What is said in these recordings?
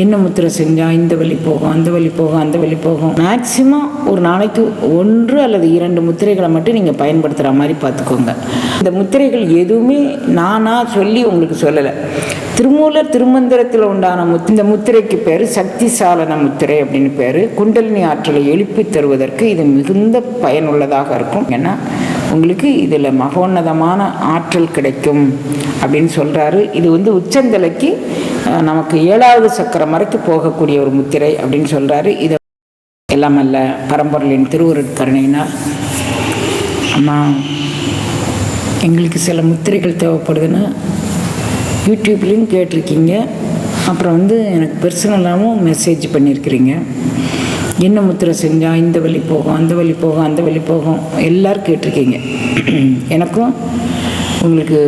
என்ன முத்திரை செஞ்சால் இந்த வழி போகும் அந்த வழி போகும் அந்த வழி போகும்? மேக்சிமம் ஒரு நாளைக்கு ஒன்று அல்லது இரண்டு முத்திரைகளை மட்டும் நீங்கள் பயன்படுத்துகிற மாதிரி பார்த்துக்கோங்க. இந்த முத்திரைகள் எதுவுமே நானாக சொல்லி உங்களுக்கு சொல்லலை. திருமூலர் திருமந்திரத்தில் உண்டான முத் இந்த முத்திரைக்கு பேர் சக்தி சாலன முத்திரை அப்படின்னு பேர். குண்டலினி ஆற்றலை எழுப்பி தருவதற்கு இது மிகுந்த பயனுள்ளதாக இருக்கும். ஏன்னா உங்களுக்கு இதில் மகோன்னதமான ஆற்றல் கிடைக்கும் அப்படின்னு சொல்கிறாரு இது வந்து உச்சந்தலைக்கு நமக்கு ஏழாவது சக்கரம் வரைக்கும் போகக்கூடிய ஒரு முத்திரை அப்படின்னு சொல்கிறாரு இதை எல்லாம் அல்ல பரம்பொருளின் திருவுருட்கருணையினால் அம்மா எங்களுக்கு சில முத்திரைகள் தேவைப்படுதுன்னு யூடியூப்லேயும் கேட்டிருக்கீங்க. அப்புறம் வந்து எனக்கு பர்சனலாகவும் மெசேஜ் பண்ணியிருக்கிறீங்க. என்ன முத்திரை செஞ்சால் இந்த வழி போகும் அந்த வழி போகும் அந்த வழி போகும்? எல்லோரும் கேட்டிருக்கீங்க. எனக்கும் உங்களுக்கு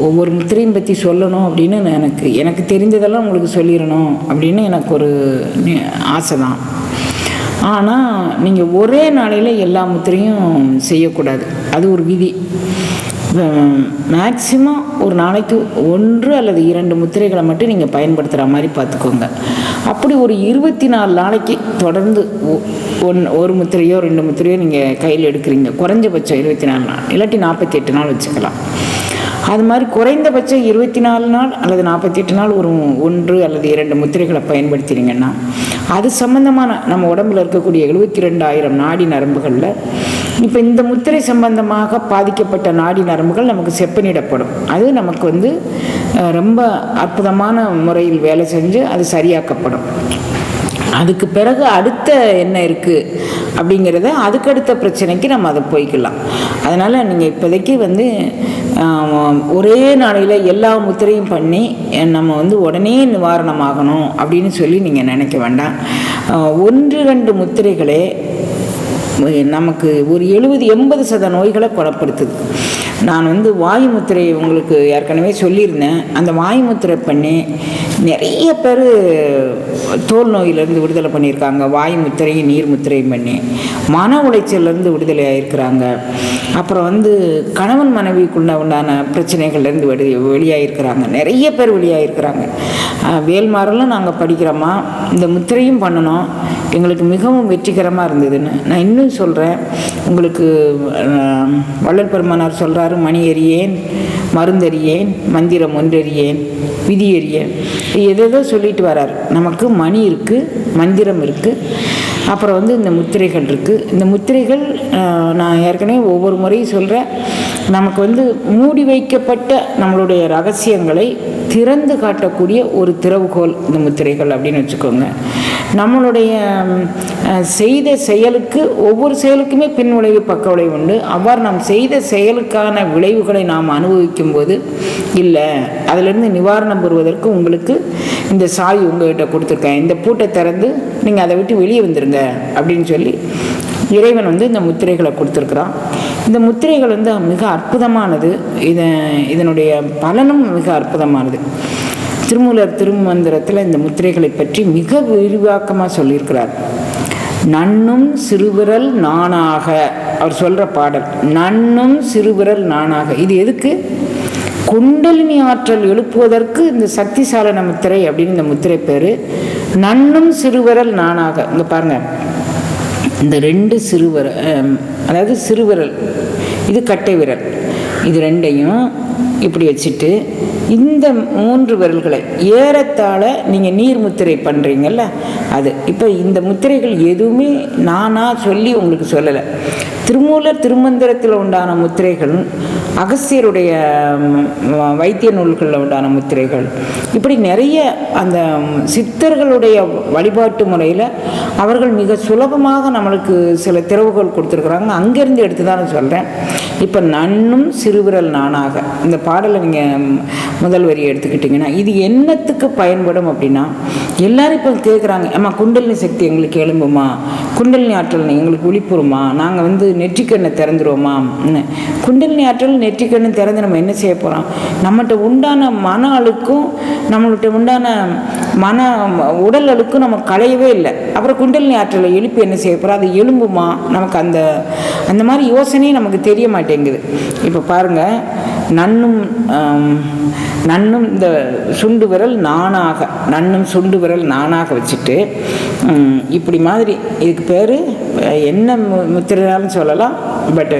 ஒவ்வொரு முத்திரையும் பற்றி சொல்லணும் அப்படின்னு எனக்கு எனக்கு தெரிஞ்சதெல்லாம் உங்களுக்கு சொல்லிடணும் அப்படின்னு எனக்கு ஒரு ஆசை தான் ஆனால் நீங்கள் ஒரே நாளையில் எல்லா முத்திரையும் செய்யக்கூடாது. அது ஒரு விதி. மேக்சிமம் ஒரு நாளைக்கு ஒன்று அல்லது இரண்டு முத்திரைகளை மட்டும் நீங்கள் பயன்படுத்துகிற மாதிரி பார்த்துக்கோங்க. அப்படி ஒரு இருபத்தி நாலு நாளைக்கு தொடர்ந்து ஒ- ஒன் ஒரு முத்திரையோ ரெண்டு முத்திரையோ நீங்கள் கையில் எடுக்கிறீங்க. குறைஞ்சபட்சம் இருபத்தி நாலு நாள் இல்லாட்டி நாற்பத்தி எட்டு நாள் வச்சுக்கலாம். அது மாதிரி குறைந்தபட்சம் இருபத்தி நாலு நாள் அல்லது நாற்பத்தி எட்டு நாள் ஒரு ஒன்று அல்லது இரண்டு முத்திரைகளை பயன்படுத்தினீங்கன்னா அது சம்பந்தமான நம்ம உடம்புல இருக்கக்கூடிய எழுபத்தி ரெண்டாயிரம் நாடி நரம்புகளில் இப்போ இந்த முத்திரை சம்பந்தமாக பாதிக்கப்பட்ட நாடி நரம்புகள் நமக்கு செப்பனிடப்படும். அது நமக்கு வந்து ரொம்ப அற்புதமான முறையில் வேலை செஞ்சு அது சரியாக்கப்படும். அதுக்கு பிறகு அடுத்த என்ன இருக்குது அப்படிங்கிறத அதுக்கடுத்த பிரச்சனைக்கு நம்ம அதை போய்க்கலாம். அதனால் நீங்கள் இப்போதைக்கு வந்து ஒரே நாளையில் எல்லா முத்திரையும் பண்ணி நம்ம வந்து உடனே நிவாரணமாகணும் அப்படின்னு சொல்லி நீங்கள் நினைக்க வேண்டாம். ஒன்று ரெண்டு முத்திரைகளே நமக்கு ஒரு எழுபது எண்பது சத நோய்களை குணப்படுத்துது. நான் வந்து வாயுமுத்திரை உங்களுக்கு ஏற்கனவே சொல்லியிருந்தேன். அந்த வாயுமுத்திரை பண்ணி நிறைய பேர் தோல் நோயிலேருந்து விடுதலை பண்ணியிருக்காங்க. வாயு முத்திரையும் நீர் முத்திரையும் பண்ணி. மன உளைச்சல்லேருந்து விடுதலை ஆகிருக்கிறாங்க அப்புறம் வந்து கணவன் மனைவிக்குள்ள உண்டான பிரச்சனைகள்லேருந்து வெளி வெளியாகிருக்கிறாங்க நிறைய பேர் வெளியாகிருக்கிறாங்க வேல்மாரெல்லாம் நாங்கள் படிக்கிறோமா. இந்த முத்திரையும் பண்ணணும். எங்களுக்கு மிகவும் வெற்றிகரமாக இருந்ததுன்னு. நான் இன்னும் சொல்கிறேன் உங்களுக்கு வள்ளல் பெருமானார் சொல்கிறாரு மணி எறியேன் மருந்தறியேன் மந்திரம் ஒன்றறியேன் விதி எறியேன் எதோ சொல்லிட்டு வரார். நமக்கு மணி இருக்குது மந்திரம் இருக்குது அப்புறம் வந்து இந்த முத்திரைகள் இருக்குது இந்த முத்திரைகள் நான் ஏற்கனவே ஒவ்வொரு முறையும் சொல்கிறேன் நமக்கு வந்து மூடி வைக்கப்பட்ட நம்மளுடைய ரகசியங்களை திறந்து காட்டக்கூடிய ஒரு திறவுகோல் இந்த முத்திரைகள் அப்படின்னு வச்சுக்கோங்க. நம்மளுடைய செய்த செயலுக்கு ஒவ்வொரு செயலுக்குமே பின் விளைவு பக்க விளைவு உண்டு. அவ்வாறு நாம் செய்த செயலுக்கான விளைவுகளை நாம் அனுபவிக்கும் போது இல்லை அதிலிருந்து நிவாரணம் பெறுவதற்கு உங்களுக்கு இந்த சாய் உங்கள்கிட்ட கொடுத்துருக்கேன். இந்த பூட்டை திறந்து நீங்கள் அதை விட்டு வெளியே வந்துடுங்க அப்படின்னு சொல்லி இறைவன் வந்து இந்த முத்திரைகளை கொடுத்துருக்குறான். இந்த முத்திரைகள் வந்து மிக அற்புதமானது. இதை இதனுடைய பலனும் மிக அற்புதமானது. திருமூலர் திருமந்திரத்தில் இந்த முத்திரைகளை பற்றி மிக விரிவாக்கமாக சொல்லியிருக்கிறார். நன்னும் சிறுவிரல் நானாக அவர் சொல்கிற பாடல் நன்னும் சிறுவிரல் நானாக. இது எதுக்கு? குண்டலினி ஆற்றல் எழுப்புவதற்கு இந்த சக்திசாலன முத்திரை அப்படின்னு இந்த முத்திரை பேர். நன்னும் சிறுவிரல் நானாக. இங்கே பாருங்கள் இந்த ரெண்டு சிறுவர அதாவது சிறுவிரல் இது கட்டை விரல். இது ரெண்டையும் இப்படி வச்சுட்டு இந்த மூன்று விரல்களை ஏறத்தாழ நீங்கள் நீர் முத்திரை பண்ணுறீங்கல்ல அது இப்போ இந்த முத்திரைகள் எதுவுமே நானாக சொல்லி உங்களுக்கு சொல்லலை. திருமூலர் திருமந்திரத்தில் உண்டான முத்திரைகள் அகஸ்தியருடைய வைத்திய நூல்களில் உண்டான முத்திரைகள் இப்படி நிறைய அந்த சித்தர்களுடைய வழிபாட்டு முறையில் அவர்கள் மிக சுலபமாக நம்மளுக்கு சில திறவுகள் கொடுத்துருக்குறாங்க. அங்கேருந்து எடுத்து தான் நான் சொல்கிறேன் இப்போ நன்னும் சிறுவிரல் நானாக. இந்த பாடலை நீங்கள் முதல் வரி எடுத்துக்கிட்டிங்கன்னா இது என்னத்துக்கு பயன்படும் அப்படின்னா எல்லாரும் இப்போ கேட்குறாங்க அம்மா குண்டலினி சக்தி எங்களுக்கு எழும்புமா? குண்டலினி ஆற்றல் எங்களுக்கு விழிப்புறுமா நாங்கள் வந்து நெற்றிக்கண்ணை திறந்துருவோமா? குண்டலினி ஆற்றல் நெற்றிக்கண்ணை திறந்து நம்ம என்ன செய்ய போகிறோம் நம்மகிட்ட உண்டான மன அழுக்கும் நம்மள்கிட்ட உண்டான மன உடல் அழுக்கும் நம்ம களையவே இல்லை. அப்புறம் குண்டலினி ஆற்றலை எழுப்பி என்ன செய்ய போகிறோம் அது எலும்புமா நமக்கு அந்த அந்த மாதிரி யோசனையும் நமக்கு தெரிய மாட்டேங்குது. இப்போ பாருங்கள் நன்னும் நன்னும் இந்த சுண்டு விரல் நானாக நன்னும் சுண்டு விரல் நானாக வச்சுட்டு இப்படி மாதிரி இதுக்கு பேர் என்ன மு- முத்திரைனாலும் சொல்லலாம் பட்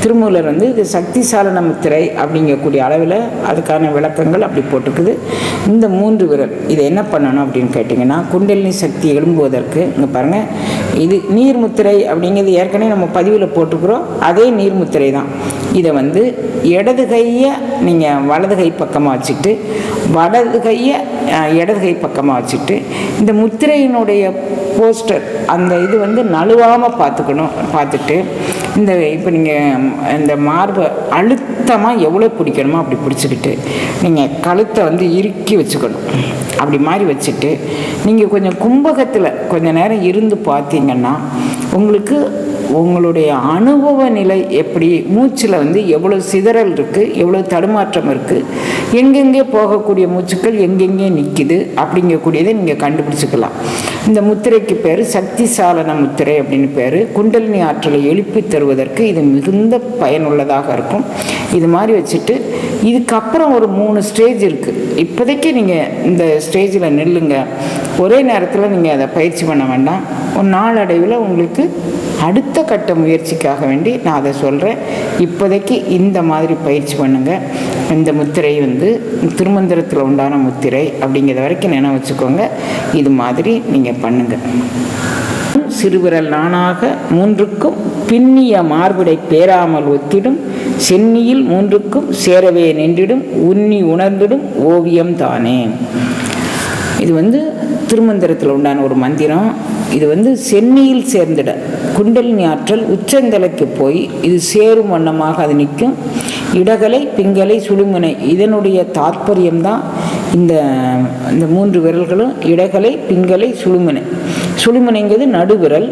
திருமூலர் வந்து இது சக்தி சாலன முத்திரை அப்படிங்கக்கூடிய அளவில் அதுக்கான விளக்கங்கள் அப்படி போட்டிருக்குது. இந்த மூன்று விரல் இதை என்ன பண்ணணும் அப்படின்னு கேட்டிங்கன்னா குண்டலினி சக்தி எழும்புவதற்கு இங்கே பாருங்கள் இது நீர்முத்திரை அப்படிங்கிறது ஏற்கனவே நம்ம பதிவில் போட்டிருக்கிறோம். அதே நீர்முத்திரை தான். இதை வந்து இடது கையை நீங்கள் வலது கை பக்கமாக வச்சுட்டு வலது கையை இடது கை பக்கமாக வச்சுட்டு இந்த முத்திரையினுடைய போஸ்டர் அந்த இது வந்து நழுவாமல் பார்த்துக்கணும் பார்த்துட்டு இந்த இப்போ நீங்கள் இந்த மார்பை அழுத்தமாக எவ்வளோ பிடிக்கணுமோ அப்படி பிடிச்சிக்கிட்டு நீங்கள் கழுத்தை வந்து இறுக்கி வச்சுக்கணும். அப்படி மாதிரி வச்சுட்டு நீங்கள் கொஞ்சம் கும்பகத்தில் கொஞ்சம் நேரம் இருந்து பார்த்தீங்கன்னா உங்களுக்கு உங்களுடைய அனுபவ நிலை எப்படி? மூச்சில் வந்து எவ்வளோ சிதறல் இருக்குது எவ்வளோ தடுமாற்றம் இருக்குது எங்கெங்கே போகக்கூடிய மூச்சுக்கள் எங்கெங்கே நிற்கிது அப்படிங்கக்கூடியதை நீங்கள் கண்டுபிடிச்சிக்கலாம். இந்த முத்திரைக்கு பேர் சக்தி சாலன முத்திரை அப்படின்னு பேர். குண்டலினி ஆற்றலை எழுப்பி தருவதற்கு இது மிகுந்த பயனுள்ளதாக இருக்கும். இது மாதிரி வச்சுட்டு இதுக்கப்புறம் ஒரு மூணு ஸ்டேஜ் இருக்குது இப்போதைக்கு நீங்கள் இந்த ஸ்டேஜில் நில்லுங்க. ஒரே நேரத்தில் நீங்கள் அதை பயிற்சி பண்ண வேண்டாம். ஒரு நாளடைவில் உங்களுக்கு அடுத்த கட்ட முயற்சிக்காக வேண்டி நான் அதை சொல்கிறேன் இப்போதைக்கு இந்த மாதிரி பயிற்சி பண்ணுங்கள் இந்த முத்திரை வந்து திருமந்திரத்தில் உண்டான முத்திரை அப்படிங்கிறத வரைக்கும் நினைவு வச்சுக்கோங்க. இது மாதிரி நீங்கள் பண்ணுங்கள் சிறுவிரல் நானாக மூன்றுக்கும் பின்னிய மார்பிடை பேராமல் ஒத்திடும். சென்னியில் மூன்றுக்கும் சேரவே நின்றிடும். உன்னி உணர்ந்திடும். ஓவியம் தானே. இது வந்து திருமந்திரத்தில் உண்டான ஒரு மந்திரம். இது வந்து சென்னியில் சேர்ந்திட. குண்டலினி ஆற்றல் உச்சந்தலைக்கு போய் இது சேரும் வண்ணமாக அது நிற்கும். இடகலை பிங்கலை சுழுமுனை இதனுடைய தாற்பயம்தான் இந்த இந்த மூன்று விரல்களும் இடகலை பிங்கலை சுழுமுனை சுழுமுனைங்கிறது நடுவிரல்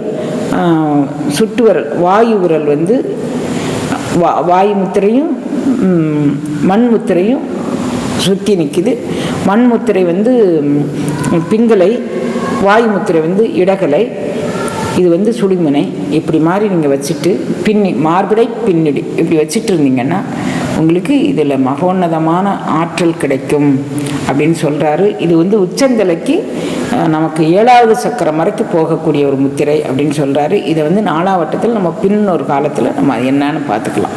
சுட்டு விரல் வாயு விரல் வந்து வா வாயு முத்திரையும் மண் முத்திரையும் சுற்றி நிற்கிது. மண் முத்திரை வந்து பிங்கலை வாயு முத்திரை வந்து இடகலை இது வந்து சுடுமுனை இப்படி மாதிரி நீங்கள் வச்சுட்டு பின்னி மார்பிடை பின்னடி இப்படி வச்சுட்டு இருந்தீங்கன்னா உங்களுக்கு இதில் மகோன்னதமான ஆற்றல் கிடைக்கும் அப்படின்னு சொல்கிறாரு இது வந்து உச்சந்தலைக்கு நமக்கு ஏழாவது சக்கரம் வரைக்கும் போகக்கூடிய ஒரு முத்திரை அப்படின்னு சொல்கிறாரு இதை வந்து நாலாவட்டத்தில் நம்ம பின்னொரு காலத்தில் நம்ம என்னன்னு பார்த்துக்கலாம்.